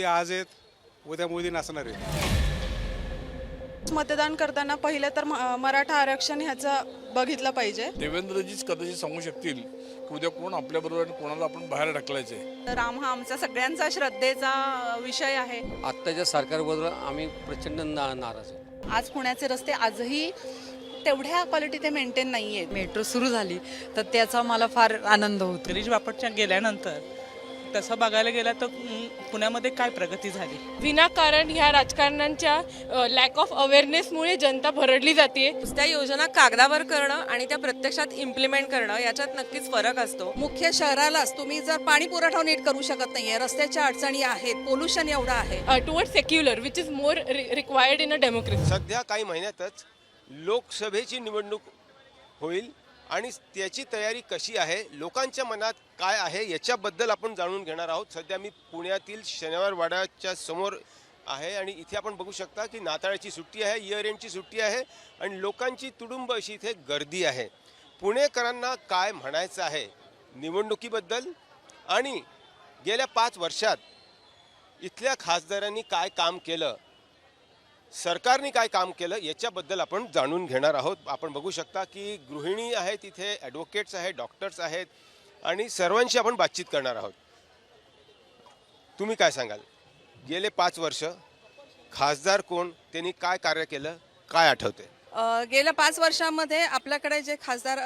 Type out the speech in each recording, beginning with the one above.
मोदी आज आहेत उद्या मोदी नसणार आहेत. मतदान करताना पहिलं तर मराठा आरक्षण ह्याचं बघितलं पाहिजे. देवेंद्रजीच कदाचित सांगू शकतील की उद्या कोण आपल्याबरोबर आणि कोणाला आपण बाहेर ढकलायचे राम हा आमचा सगळ्यांचा श्रद्धेचा विषय आहे. आत्ताच्या सरकारबरोबर आम्ही प्रचंड नाराज आहोत आज पुण्याचे रस्ते आजही तेवढ्या क्वालिटी ते मेंटेन नाही आहेत मेट्रो सुरू झाली तर त्याचा मला फार आनंद होतो. गिरीश बापटच्या गेल्यानंतर तसं बघायला गेलं तर पुण्यामध्ये काय प्रगती झाली? विनाकारण ह्या राजकारण्यांच्या लॅक ऑफ अवेअरनेसमुळे जनता भरडली जाते त्या योजना कागदावर करणं आणि त्या प्रत्यक्षात इम्प्लिमेंट करणं याच्यात नक्कीच फरक असतो. मुख्य शहरालाच तुम्ही जर पाणी पुरवठा नीट करू शकत नाहीये रस्त्याच्या अडचणी आहेत पोल्युशन एवढं आहे. Toward secular which is more required in a democracy सध्या काही महिन्यातच लोकसभेची निवडणूक होईल. आणि त्याची तयारी कशी आहे? लोकांच्या मनात काय आहे? याच्याबद्दल आपण जाणून घेणार आहोत. सध्या मी पुण्यातील शनिवार वाड्याच्या समोर आहे आणि इथे आपण बघू शकता की नाताळाची सुट्टी आहे इयर एंडची सुट्टी आहे आणि लोकांची तुडुंब अशी इथे गर्दी आहे. पुणेकरांना काय म्हणायचं आहे? निवडणुकीबद्दल आणि गेल्या पाच वर्षात इथल्या खासदारांनी काय काम केलं? सरकारने काय काम केलं याच्याबद्दल आपण जाणून घेणार आहोत. आपण बघू शकता की गृहिणी आहेत तिथे ॲडव्होकेट्स आहेत डॉक्टर्स आहेत आणि सर्वांशी आपण बातचीत करणार आहोत. तुम्ही काय सांगाल? गेले पाच वर्ष खासदार कोण? त्यांनी काय कार्य केलं? काय आठवते गेल्या पाच वर्षामध्ये आपल्याकडे जे खासदार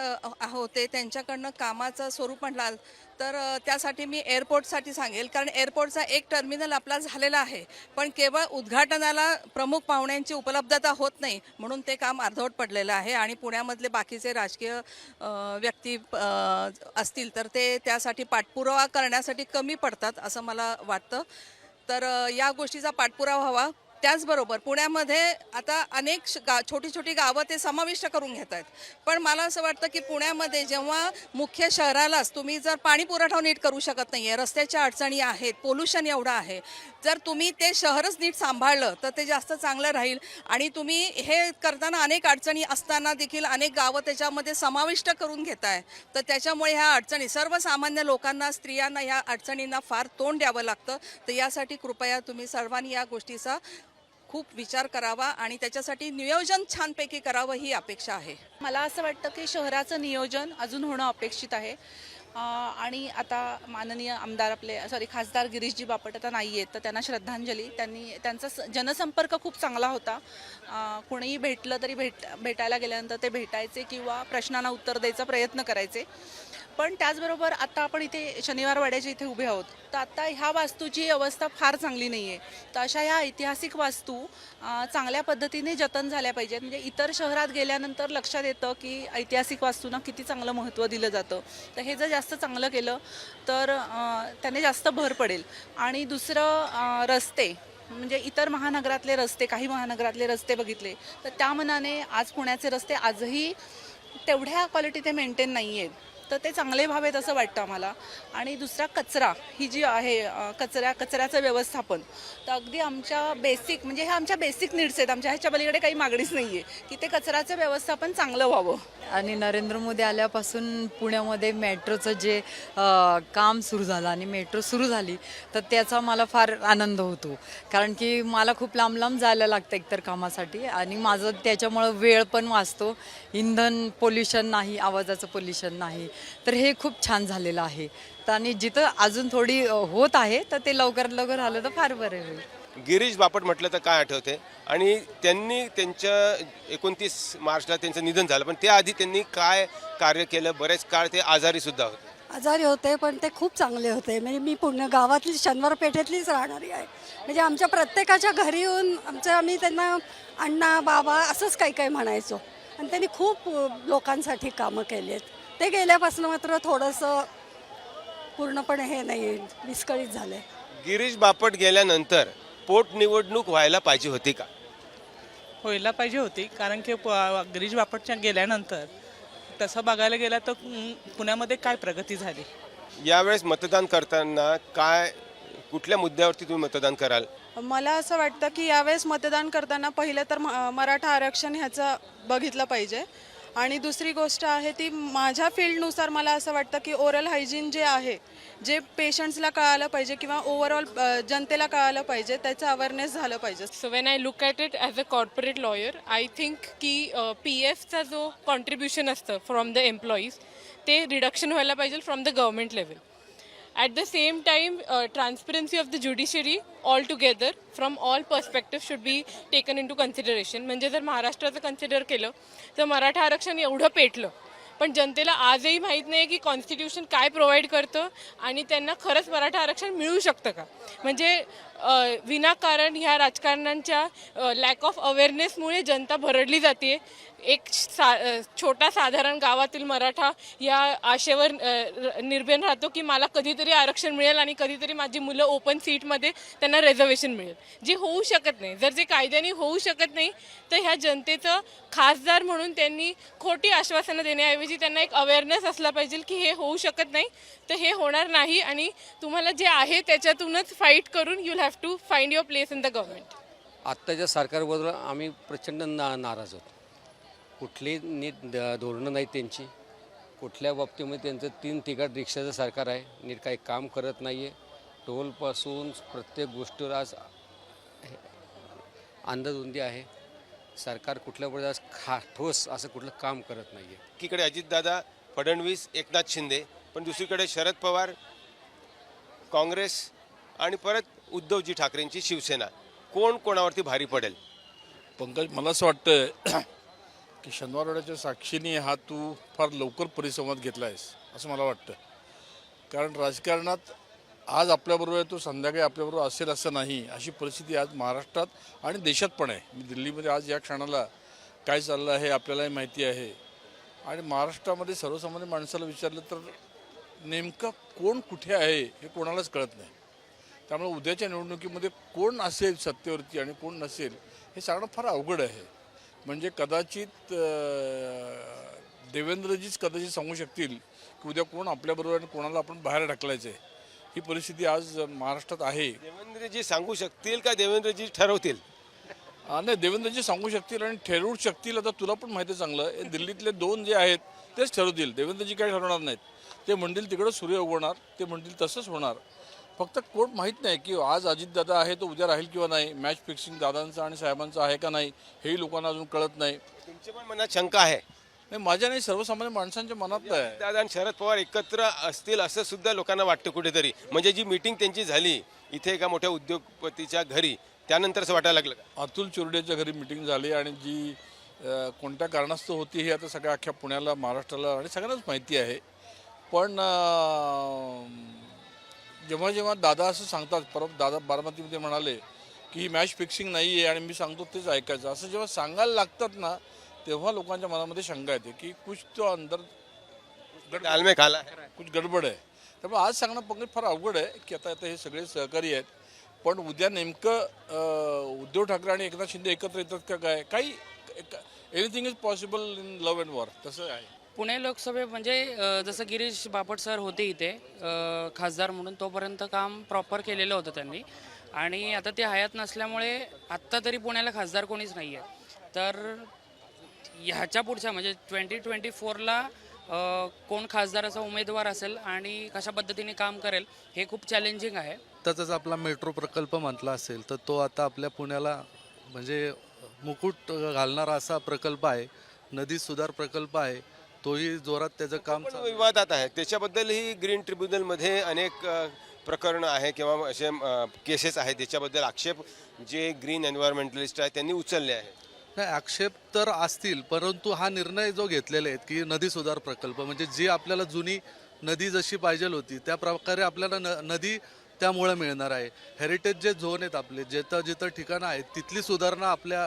होते त्यांच्याकडनं कामाचं स्वरूप म्हटलं तर त्यासाठी मी एअरपोर्टसाठी सांगेल. कारण एअरपोर्टचा एक टर्मिनल आपला झालेला आहे पण केवळ उद्घाटनाला प्रमुख पाहुण्यांची उपलब्धता होत नाही म्हणून ते काम अर्धवट पडलेलं आहे आणि पुण्यामधले बाकीचे राजकीय व्यक्ती असतील तर ते त्यासाठी पाठपुरावा करण्यासाठी कमी पडतात असं मला वाटतं. तर या गोष्टीचा पाठपुरावा व्हावा. त्याचबरोबर पुण्यामध्ये आता अनेक श- गा छोटी छोटी गावं ते समाविष्ट करून घेत आहेत. पण मला असं वाटतं की पुण्यामध्ये जेव्हा मुख्य शहरालाच तुम्ही जर पाणी पुरवठा नीट करू शकत नाही आहे रस्त्याच्या अडचणी आहेत पोल्युशन एवढं आहे जर तुम्ही ते शहरच नीट सांभाळलं तर ते जास्त चांगलं राहील. आणि तुम्ही हे करताना अनेक अडचणी असताना देखील अनेक गावं त्याच्यामध्ये समाविष्ट करून घेत आहे तर त्याच्यामुळे ह्या अडचणी सर्वसामान्य लोकांना स्त्रियांना ह्या अडचणींना फार तोंड द्यावं लागतं. तर यासाठी कृपया तुम्ही सर्वांनी या गोष्टीचा खूप विचार करावा आणि त्याच्यासाठी नियोजन छानपैकी करावं ही अपेक्षा आहे. मला असं वाटतं की शहराचं नियोजन अजून होणं अपेक्षित आहे. आणि आता माननीय आमदार आपले सॉरी खासदार गिरीशजी बापट आता नाही आहेत तर त्यांना श्रद्धांजली. त्यांनी त्यांचा स- जनसंपर्क खूप चांगला होता. कुणीही भेटलं तरी भेट भेटायला गेल्यानंतर ते भेटायचे किंवा प्रश्नांना उत्तर द्यायचा प्रयत्न करायचे. पण त्याचबरोबर आता आपण इथे शनिवार वाड्याच्या इथे उभे आहोत. तर आता ह्या वास्तूची अवस्था फार चांगली नाही आहे तर अशा ह्या ऐतिहासिक वास्तू चांगल्या पद्धतीने जतन झाल्या पाहिजेत. म्हणजे इतर शहरात गेल्यानंतर लक्षात येतं की ऐतिहासिक वास्तूंना किती चांगलं महत्त्व दिलं जातं. तर हे जर जास्त चांगलं केलं तर त्याने जास्त भर पडेल. आणि दुसरं रस्ते म्हणजे इतर महानगरातले रस्ते काही महानगरातले रस्ते बघितले तर त्या मनाने आज पुण्याचे रस्ते आजही तेवढ्या क्वालिटी ते मेंटेन नाही आहेत तर ते चांगले व्हावेत असं वाटतं आम्हाला. आणि दुसरा कचरा ही जी आहे कचऱ्या कचऱ्याचं व्यवस्थापन तर अगदी आमच्या बेसिक म्हणजे ह्या आमच्या बेसिक नीड्स आहेत. आमच्या ह्याच्या पलीकडे काही मागणीच नाही आहे की ते कचऱ्याचं व्यवस्थापन चांगलं व्हावं. आणि नरेंद्र मोदी आल्यापासून पुण्यामध्ये मेट्रोचं जे काम सुरू झालं आणि मेट्रो सुरू झाली तर त्याचा मला फार आनंद होतो. कारण की मला खूप लांब लांब जायला लागतं एकतर कामासाठी आणि माझं त्याच्यामुळं वेळ पण वाचतो. इंधन पोल्युशन नाही आवाजाचं पोल्युशन नाही तर हे खूप छान झालेलं आहे. तर आणि जिथं अजून थोडी होत आहे तर ते लवकरात लवकर झालं तर फार बरं होईल. गिरीश बापट म्हटलं तर काय आठवते? आणि त्यांनी त्यांच्या एकोणतीस मार्चला त्यांचं निधन झालं पण त्याआधी त्यांनी काय कार्य केलं? बरेच काळ ते आजारी सुद्धा होते. आजारी होते पण ते खूप चांगले होते. म्हणजे मी पुणे गावातली शनिवार पेठेतलीच राहणारी आहे. म्हणजे आमच्या प्रत्येकाच्या घरी येऊन आमच्या आम्ही त्यांना अण्णा बाबा असंच काही काही म्हणायचो. आणि त्यांनी खूप लोकांसाठी कामं केली आहेत ते गेल्यापासून मात्र थोडंसं पूर्णपणे हे नाही विस्कळीत झालं गिरीश बापट गेल्यानंतर पोटनिवडणूक व्हायला पाहिजे होती का? व्हायला पाहिजे होती कारण की प- गिरीश बापटच्या गेल्यानंतर तसं बघायला गेलं तर अं, पुण्यामध्ये काय प्रगती झाली? यावेळेस मतदान करताना काय कुठल्या मुद्द्यावरती तुम्ही मतदान कराल? मला असं वाटतं की यावेळेस मतदान करताना पहिलं तर म- मराठा आरक्षण ह्याचं बघितलं पाहिजे. आणि दुसरी गोष्ट आहे ती माझ्या फील्डनुसार मला असं वाटतं की ओरल हायजीन जे आहे जे पेशंट्सला कळालं पाहिजे किंवा ओव्हरऑल जनतेला कळालं पाहिजे त्याचं अवेअरनेस झालं पाहिजे. So when I look at it as a corporate lawyer I think की पी एफचा जो कॉन्ट्रीब्युशन असतं फ्रॉम द एम्प्लॉईज ते रिडक्शन व्हायला पाहिजे from the government level at the same time transparency of the judiciary all together from all perspective should be taken into consideration म्हणजे जर महाराष्ट्राचं कन्सिडर केलं तर मराठा आरक्षण एवढं पेटलं. पण जनतेला आजही माहीत नाही की कॉन्स्टिट्यूशन काय प्रोव्हाइड करतं आणि त्यांना खरंच मराठा आरक्षण मिळू शकतं का? म्हणजे विनाकारण ह्या राजकारण्यांच्या लॅक ऑफ अवेअरनेसमुळे जनता भरडली जाते. एक सा छोटा साधारण गावातील मराठा या आशेवर निर्भेन राहतो की मला कधीतरी आरक्षण मिळेल आणि कधीतरी माझी मुलं ओपन सीटमध्ये त्यांना रिझर्वेशन मिळेल. जे होऊ शकत नाही जर जे कायद्याने होऊ शकत नाही तर ह्या जनतेचं खासदार म्हणून त्यांनी खोटी आश्वासनं देण्याऐवजी त्यांना एक अवेअरनेस असला पाहिजे की हे होऊ शकत नाही तर हे होणार नाही आणि तुम्हाला जे आहे त्याच्यातूनच फाईट करून you'll have to find your place in the government आत्ताच्या सरकारबद्दल आम्ही प्रचंड ना नाराज आहोत कुठली नीट द- धोरणं नाहीत त्यांची. कुठल्या बाबतीमध्ये त्यांचं तीन तिघाट रिक्षाचं सरकार आहे. नीट काही काम करत नाही आहे टोलपासून प्रत्येक गोष्टीवर आज अंधाधुंदी आहे. सरकार कुठल्या प्रकारे आज खा ठोस असं कुठलं काम करत नाही आहे एकीकडे अजितदादा फडणवीस एकनाथ शिंदे पण दुसरीकडे शरद पवार काँग्रेस आणि परत उद्धवजी ठाकरेंची शिवसेना. कोण कोणावरती भारी पडेल? पंकज मला असं वाटतं की शनिवारवाड्याच्या साक्षीने हा तू फार लवकर परिसंवाद घेतला आहेस असं मला वाटतं कारण राजकारणात आज आपल्याबरोबर आहे तो संध्याकाळी आपल्याबरोबर असेल असं नाही अशी परिस्थिती आज महाराष्ट्रात आणि देशात पण आहे. मी दिल्लीमध्ये आज या क्षणाला काय चाललं आहे आपल्यालाही माहिती आहे. आणि महाराष्ट्रामध्ये सर्वसामान्य माणसाला विचारलं तर नेमकं कोण कुठे आहे हे कोणालाच कळत नाही. त्यामुळे उद्याच्या निवडणुकीमध्ये कोण असेल सत्तेवरती आणि कोण नसेल हे सांगणं फार अवघड आहे. म्हणजे कदाचित देवेंद्रजीच कदाचित सांगू शकतील की उद्या कोण आपल्याबरोबर आणि कोणाला आपण बाहेर ढकलायचं आहे. ही परिस्थिती आज महाराष्ट्रात आहे. देवेंद्रजी सांगू शकतील का? देवेंद्रजी ठरवतील. नाही देवेंद्रजी सांगू शकतील आणि ठरवू शकतील. आता तुला पण माहिती आहे चांगलं हे दिल्लीतले दोन जे आहेत तेच ठरवतील. देवेंद्रजी काय ठरवणार नाहीत. ते म्हणतील तिकडं सूर्य उगवणार ते म्हणतील तसंच होणार. फक्त कोण माहीत नाही की आज अजितदादा आहे तो उद्या राहील किंवा नाही? मॅच फिक्सिंग दादांचं आणि साहेबांचं आहे का नाही? हेही लोकांना अजून कळत नाही. तुमच्या पण मनात शंका आहे? नाही माझ्या नाही सर्वसामान्य माणसांच्या मनात आहे दादा आणि शरद पवार एकत्र असतील असं सुद्धा लोकांना वाटतं कुठेतरी. म्हणजे जी मीटिंग त्यांची झाली इथे एका मोठ्या उद्योगपतीच्या घरी त्यानंतर असं वाटायला लागलं का? अतुल चोरडेच्या घरी मिटिंग झाली आणि जी अ, कोणत्या कारणास्तव होती हे आता सगळ्या अख्ख्या पुण्याला महाराष्ट्राला आणि सगळ्यांनाच माहिती आहे. पण अ, जेव्हा जेव्हा दादा असं सांगतात परत दादा बारामतीमध्ये म्हणाले की ही मॅच फिक्सिंग नाही आहे आणि मी सांगतो तेच ऐकायचं. असं जेव्हा सांगायला लागतात ना तेव्हा लोकांच्या मनामध्ये शंका येते की कुछ तो अंदर दाल में काला है. कुछ गडबड आहे. त्यामुळे आज सांगणं पंकज फार अवघड आहे की आता आता हे सगळे सहकारी आहेत. पण उद्या नेमकं उद्धव ठाकरे आणि एकनाथ शिंदे एकत्र येतात का काय? काही anything is possible in love and war तसं आहे. पुणे लोकसभे म्हणजे अ, जसं गिरीश बापट सर होते इथे अ, खासदार म्हणून तोपर्यंत काम प्रॉपर केलेलं होतं त्यांनी. आणि आता ते हयात नसल्यामुळे आत्ता तरी पुण्याला खासदार कोणीच नाही आहे तर ह्याच्या पुढच्या म्हणजे ट्वेंटी ट्वेंटी फोरला कोण खासदाराचा उमेदवार असेल आणि कशा पद्धतीने काम करेल हे खूप चॅलेंजिंग आहे. तसंच आपला मेट्रो प्रकल्प म्हटला असेल तर तो आता आपल्या पुण्याला म्हणजे मुकुट घालणारा असा प्रकल्प आहे नदी सुधार प्रकल्प आहे तोही जोरात त्याचं काम पण आहे. विवादात आहे. त्याच्याबद्दलही ग्रीन ट्रिब्युनलमध्ये अनेक प्रकरणं आहे किंवा असे केसेस आहेत. त्याच्याबद्दल आक्षेप जे ग्रीन एन्व्हायरमेंटलिस्ट आहेत त्यांनी उचलले आहेत. नाही आक्षेप तर असतील परंतु हा निर्णय जो घेतलेला आहे की नदी सुधार प्रकल्प म्हणजे जी आपल्याला जुनी नदी जशी पाहिजे होती त्या प्रकारे आपल्याला न नदी त्यामुळे मिळणार आहे. हेरिटेज जे झोन आहेत आपले जिथं जिथं ठिकाणं आहेत तिथली सुधारणा आपल्या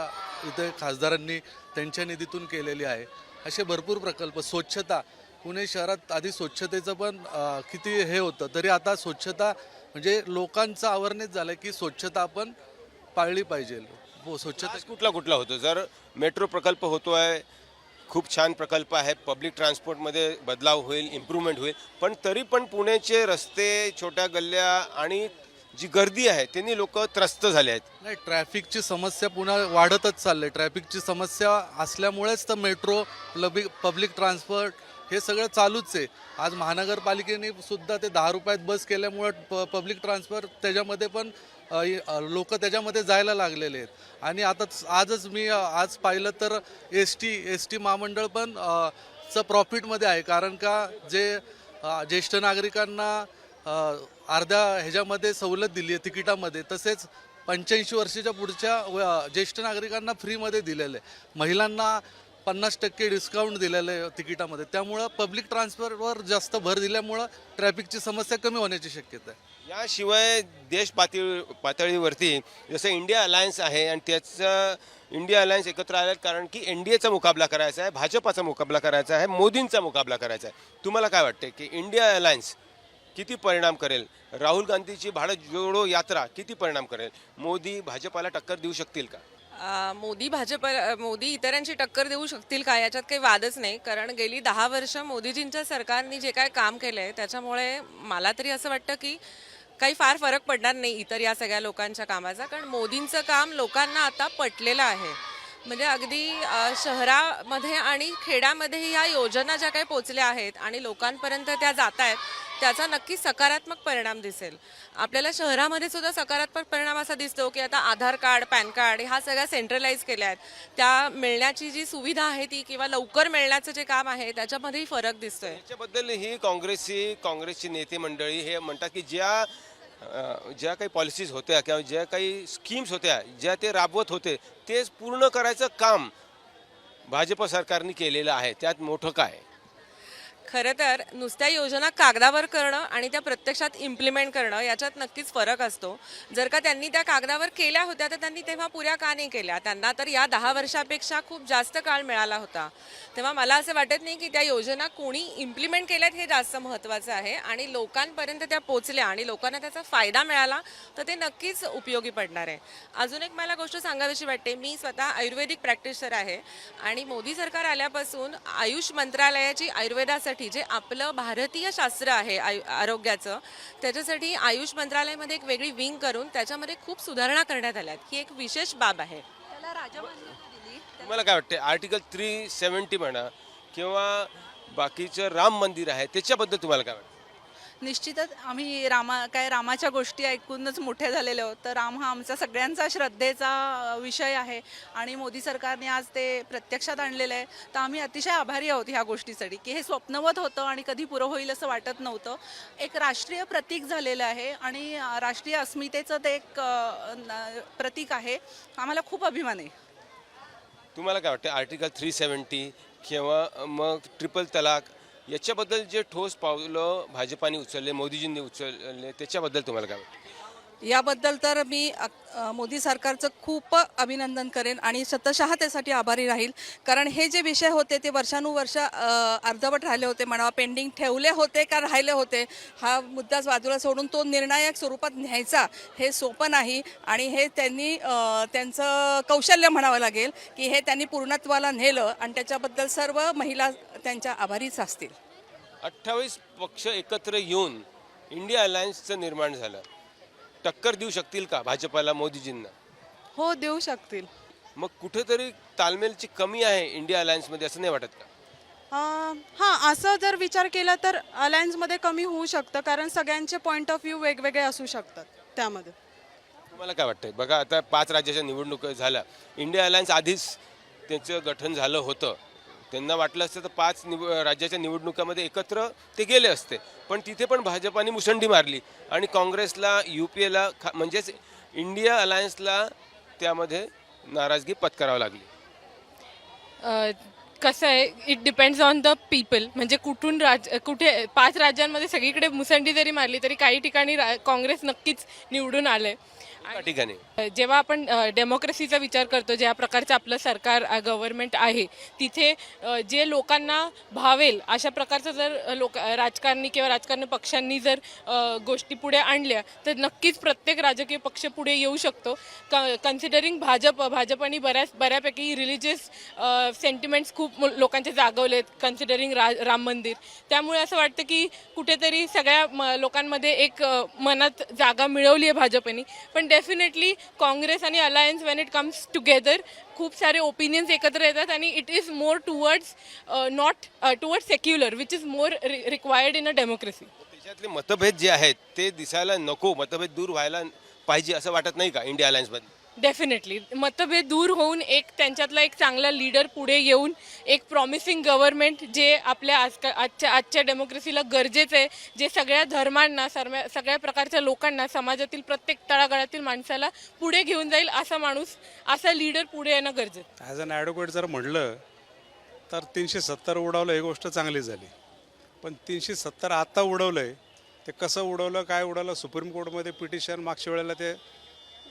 इथे खासदारांनी त्यांच्या निधीतून केलेली आहे. असे भरपूर प्रकल्प स्वच्छता. पुणे शहरात आधी स्वच्छतेचं पण किती हे होतं तरी आता स्वच्छता म्हणजे लोकांचं अवेअरनेस झालं की स्वच्छता आपण पाळली पाहिजे. हो स्वच्छता. कुठला कुठला होतो? जर मेट्रो प्रकल्प होतो आहे खूप छान प्रकल्प आहे पब्लिक ट्रान्सपोर्टमध्ये बदलाव होईल इम्प्रूव्हमेंट होईल पण तरी पण पुण्याचे रस्ते छोट्या गल्ल्या आणि जी गर्दी आहे त्यांनी लोक त्रस्त झाले आहेत. नाही ट्रॅफिकची समस्या पुन्हा वाढतच चालली ट्रॅफिकची समस्या असल्यामुळेच तर मेट्रो पब्लिक पब्लिक ट्रान्सपोर्ट हे सगळं चालूच आहे. आज महानगरपालिकेने सुद्धा ते दहा रुपयात बस केल्यामुळं प पब्लिक ट्रान्सपोर्ट त्याच्यामध्ये पण लोक त्याच्यामध्ये जायला लागलेले आहेत. आणि आता आजच मी आज पाहिलं तर एस टी एस टी महामंडळ पण चं प्रॉफिटमध्ये आहे. कारण का जे ज्येष्ठ नागरिकांना अर्ध्या ह्याच्यामध्ये सवलत दिली आहे तिकिटामध्ये. तसेच पंच्याऐंशी वर्षाच्या पुढच्या व- ज्येष्ठ नागरिकांना फ्रीमध्ये दिलेलं आहे. महिलांना पन्नास टक्के डिस्काउंट दिलेलं आहे तिकिटामध्ये. त्यामुळं पब्लिक ट्रान्सपोर्टवर जास्त भर दिल्यामुळं ट्रॅफिकची समस्या कमी होण्याची शक्यता आहे. याशिवाय देश पातळी पातळीवरती जसं इंडिया अलायन्स आहे आणि त्याचं इंडिया अलायन्स एकत्र आल्यात कारण की एन डी एचा मुकाबला करायचा आहे भाजपाचा मुकाबला करायचा आहे मोदींचा मुकाबला करायचा आहे. तुम्हाला काय वाटते की इंडिया अलायन्स किती परिणाम करेल? राहुल गांधीची भारत जोडो यात्रा किती परिणाम करेल? मोदी भाजपाला टक्कर देऊ शकतील का? मोदी भाजप मोदी इतरांची टक्कर देऊ शकतील का याच्यात काही वादच नाही. कारण गेली दहा वर्ष मोदीजींच्या सरकारने जे काय काम केलं आहे त्याच्यामुळे मला तरी असं वाटतं की काही फार फरक पडणार नाही इतर या सगळ्या लोकांच्या कामाचा. कारण मोदींचं काम लोकांना आता पटलेलं आहे. म्हणजे अगदी शहरामध्ये आणि खेड्यामध्ये ह्या योजना ज्या काही पोचल्या आहेत आणि लोकांपर्यंत त्या जात आहेत त्याचा नक्की सकारात्मक परिणाम दिसेल. आपल्याला शहरामध्ये सुद्धा सकारात्मक परिणाम असा दिसतो की आता आधार कार्ड पॅन कार्ड ह्या सगळ्या सेंट्रलाइज केल्या आहेत. त्या मिळण्याची जी सुविधा आहे ती किंवा लवकर मिळण्याचं जे काम आहे त्याच्यामध्येही फरक दिसतोय. त्याच्याबद्दल ही काँग्रेसची काँग्रेसची नेते मंडळी हे म्हणतात की ज्या ज्या काही पॉलिसीज होत्या किंवा ज्या काही स्कीम्स होत्या ज्या ते राबवत होते तेच पूर्ण करायचं काम भाजप सरकारने केलेलं आहे. त्यात मोठं काय? खरं तर नुसत्या योजना कागदावर करणं आणि त्या प्रत्यक्षात इम्प्लिमेंट करणं याच्यात नक्कीच फरक असतो. जर का त्यांनी त्या कागदावर केल्या होत्या तर त्यांनी तेव्हा पुऱ्या का नाही केल्या? त्यांना तर या दहा वर्षापेक्षा खूप जास्त काळ मिळाला होता. तेव्हा मला असं वाटत नाही की त्या योजना कोणी इम्प्लिमेंट केल्यात हे जास्त महत्त्वाचं आहे आणि लोकांपर्यंत त्या पोचल्या आणि लोकांना त्याचा फायदा मिळाला तर ते नक्कीच उपयोगी पडणार आहे. अजून एक मला गोष्ट सांगावीशी वाटते मी स्वतः आयुर्वेदिक प्रॅक्टिशनर आहे आणि मोदी सरकार आल्यापासून आयुष मंत्रालयाची आयुर्वेदासाठी जे आपलं भारतीय शास्त्र आहे आयु आरोग्याचं त्याच्यासाठी आयुष मंत्रालयामध्ये एक वेगळी विंग करून त्याच्यामध्ये खूप सुधारणा करण्यात आल्यात ही एक विशेष बाब आहे. तुम्हाला काय वाटते आर्टिकल थ्री सेवन्टी म्हणा किंवा बाकीचं राम मंदिर आहे त्याच्याबद्दल तुम्हाला काय वाटतं निश्चितच आम्ही रामा काय रामाच्या गोष्टी ऐकूनच मोठे झालेले आहोत. तर राम हा आमचा सगळ्यांचा श्रद्धेचा विषय आहे आणि मोदी सरकारने आज ते प्रत्यक्षात आणलेलं आहे. तर आम्ही अतिशय आभारी आहोत ह्या गोष्टीसाठी की हे स्वप्नवत होतं आणि कधी पुरं होईल असं वाटत नव्हतं. एक राष्ट्रीय प्रतीक झालेलं आहे आणि राष्ट्रीय अस्मितेचं ते एक प्रतीक आहे. आम्हाला खूप अभिमान आहे. तुम्हाला काय वाटतं? आर्टिकल थ्री सेवन्टी किंवा मग ट्रिपल तलाक याच्याबद्दल जे ठोस पावलं भाजपाने उचलले मोदीजींनी उचलले त्याच्याबद्दल तुम्हाला काय वाटतं? याबद्दल तर मी मोदी सरकारचं खूप अभिनंदन करेन आणि शतशः त्यासाठी आभारी राहील. कारण हे जे विषय होते ते वर्षानुवर्ष अर्धवट राहिले होते म्हणावा पेंडिंग ठेवले होते का राहिले होते हा मुद्दाच बाजूला सोडून तो निर्णायक स्वरूपात न्यायचा हे सोपं नाही. आणि हे त्यांनी त्यांचं कौशल्य म्हणावं लागेल की हे त्यांनी पूर्णत्वाला नेलं आणि त्याच्याबद्दल सर्व महिला त्यांच्या आभारीच असतील. अठ्ठावीस पक्ष एकत्र येऊन इंडिया अलायन्सचं निर्माण झालं. टक्कर देऊ शकतील का भाजपाला मोदीजींना? हो देऊ शकतील. मग कुठेतरी तालमेलची कमी आहे इंडिया अलायन्समध्ये असं नाही वाटत का? अं, हां असं जर विचार केला तर अलायन्समध्ये कमी होऊ शकतं कारण सगळ्यांचे पॉईंट ऑफ व्ह्यू वेगवेगळे असू शकतात त्यामध्ये. तुम्हाला काय वाटतंय? बघा आता पाच राज्याच्या निवडणुका झाल्या. इंडिया अलायन्स आधीच त्यांचं गठन झालं होतं. त्यांना वाटलं असतं तर पाच निव राज्याच्या निवडणुकामध्ये एकत्र ते गेले असते. पण तिथे पण भाजपाने मुसंडी मारली आणि काँग्रेसला यू पी एला खा म्हणजेच इंडिया अलायन्सला त्यामध्ये नाराजगी पत्करावी लागली. कसं आहे it depends on the people म्हणजे कुठून राज कुठे पाच राज्यांमध्ये सगळीकडे मुसंडी जरी मारली तरी काही ठिकाणी रा काँग्रेस नक्कीच निवडून आलं आहे एका ठिकाणी. जेव्हा आपण डेमोक्रेसीचा विचार करतो ज्या प्रकारचं आपलं सरकार गव्हर्नमेंट आहे तिथे जे लोकांना भावेल अशा प्रकारचं जर लोक राजकारणी किंवा राजकारणी पक्षांनी जर गोष्टी पुढे आणल्या तर नक्कीच प्रत्येक राजकीय पक्ष पुढे येऊ शकतो. कन्सिडरिंग भाजप भाजपनी बऱ्याच बऱ्यापैकी रिलिजियस सेंटिमेंट्स खूप लोकांचे जागवलेत कन्सिडरिंग रा राम मंदिर. त्यामुळे असं वाटतं की कुठेतरी सगळ्या म- लोकांमध्ये एक मनात जागा मिळवली आहे भाजपनी. पण डेफिनेटली काँग्रेस आणि alliance when it comes together खूप सारे ओपिनियन्स एकत्र येतात आणि it is more towards not towards secular which is more required in a democracy त्याच्यातले मतभेद जे आहेत ते दिसायला नको मतभेद दूर व्हायला पाहिजे असं वाटत नाही का इंडिया अलायन्समध्ये डेफिनेटली मतभेद दूर होऊन एक त्यांच्यातला एक चांगला लीडर पुढे येऊन एक प्रॉमिसिंग गव्हर्नमेंट जे आपल्या आजका आजच्या आजच्या डेमोक्रेसीला गरजेचं आहे जे सगळ्या धर्मांना सर्व सगळ्या प्रकारच्या लोकांना समाजातील प्रत्येक तळागाळातील माणसाला पुढे घेऊन जाईल असा माणूस असा लीडर पुढे येणं गरजेचं आहे. ॲज अन ॲडव्होकेट जर म्हटलं तर तीनशे सत्तर उडवलं ही गोष्ट चांगली झाली पण तीनशे सत्तर आत्ता उडवलं आहे ते कसं उडवलं काय उडवलं सुप्रीम कोर्टमध्ये पिटिशन मागच्या वेळेला ते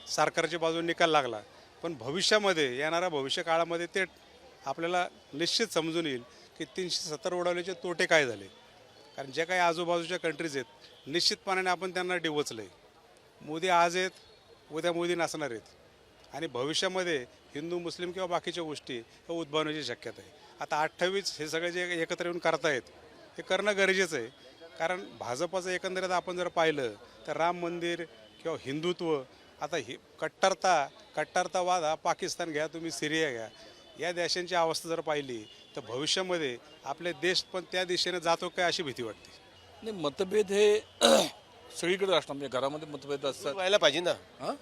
सरकारच्या बाजूने निकाल लागला. पण भविष्यामध्ये येणाऱ्या भविष्य काळामध्ये ते आपल्याला निश्चित समजून येईल की तीनशे सत्तर उडवल्याचे तोटे काय झाले. कारण जे काही आजूबाजूच्या कंट्रीज आहेत निश्चितपणाने आपण त्यांना डिवचलं आहे मोदी आज आहेत उद्या मोदी नसणार आहेत. आणि भविष्यामध्ये हिंदू मुस्लिम किंवा बाकीच्या गोष्टी हे उद्भवण्याची शक्यता आहे. आता अठ्ठावीस हे सगळे जे एकत्र येऊन करतायत हे करणं गरजेचं आहे. कारण भाजपाचं एकंदरीत आपण जर पाहिलं तर राम मंदिर किंवा हिंदुत्व आता ही कट्टरता कट्टरतावाद हा पाकिस्तान घ्या तुम्ही सिरिया घ्या. या देशांची अवस्था जर पाहिली तर भविष्यामध्ये आपले देश पण त्या दिशेने जातो काय अशी भीती वाटते? नाही मतभेद हे सगळीकडे असणार म्हणजे घरामध्ये मतभेद असतात. व्हायला पाहिजे ना. हां?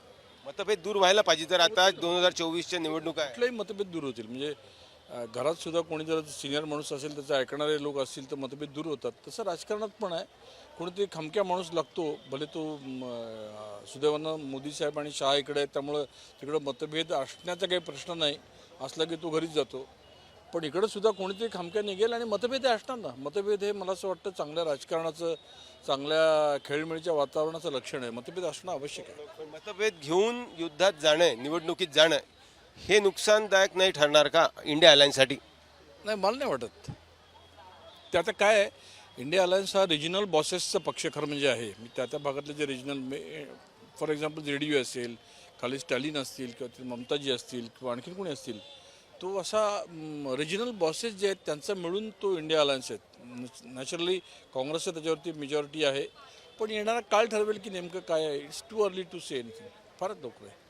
मतभेद दूर व्हायला पाहिजे. तर आता दोन हजार चोवीसच्या निवडणूक आहे कुठलेही मतभेद दूर होतील. म्हणजे घरातसुद्धा कोणी जर सिनियर माणूस असेल त्याचं ऐकणारे लोक असतील तर मतभेद दूर होतात. तसं राजकारणात पण आहे. कोणीतरी खमक्या माणूस लागतो भले तो सुदैवानं मोदी साहेब आणि शहा इकडे आहेत त्यामुळं तिकडं मतभेद असण्याचा काही प्रश्न नाही असला की तो घरीच जातो. पण इकडं सुद्धा कोणीतरी खामक्या निघेल आणि मतभेद हे असणार ना. मतभेद हे मला असं वाटतं चांगल्या राजकारणाचं चांगल्या खेळमेळीच्या वातावरणाचं लक्षण आहे. मतभेद असणं आवश्यक आहे. मतभेद घेऊन युद्धात जाणं निवडणुकीत जाणं हे नुकसानदायक नाही ठरणार का इंडिया अलायन्ससाठी? नाही मला नाही वाटत. ते आता काय आहे इंडिया अलायन्स हा रिजनल बॉसेसचा पक्षखर म्हणजे आहे. मी त्या त्या भागातले जे रिजनल फॉर एक्झाम्पल रेडिओ असेल खाली स्टॅलिन असतील किंवा ते ममताजी असतील किंवा आणखी कोणी असतील तो असा रिजनल बॉसेस जे आहेत त्यांचा मिळून तो इंडिया अलायन्स आहेत. नॅचरली काँग्रेसचं त्याच्यावरती मेजॉरिटी आहे. पण येणारा काळ ठरवेल की नेमकं काय आहे. It's too early to say anything फारच लवकर आहे.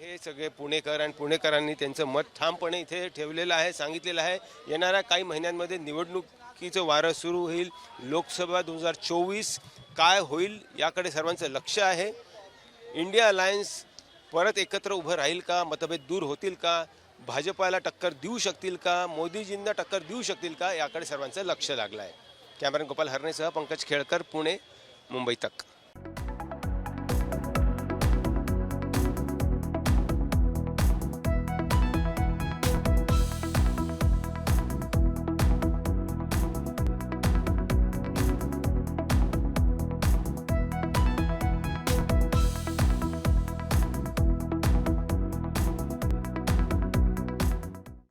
हे सगळे पुणेकर आणि पुणेकरांनी त्यांचं मत ठामपणे इथे ठेवलेलं आहे सांगितलेलं आहे. येणाऱ्या काही महिन्यांमध्ये निवडणुकीचं वारं सुरू होईल. लोकसभा दोन हजार चोवीस काय होईल याकडे सर्वांचं लक्ष आहे. इंडिया अलायन्स परत एकत्र उभं राहील का? मतभेद दूर होतील का? भाजपाला टक्कर देऊ शकतील का? मोदीजींना टक्कर देऊ शकतील का? याकडे सर्वांचं लक्ष लागलं आहे. कॅमेरा गोपाल हरणेसह पंकज खेळकर पुणे मुंबई तक.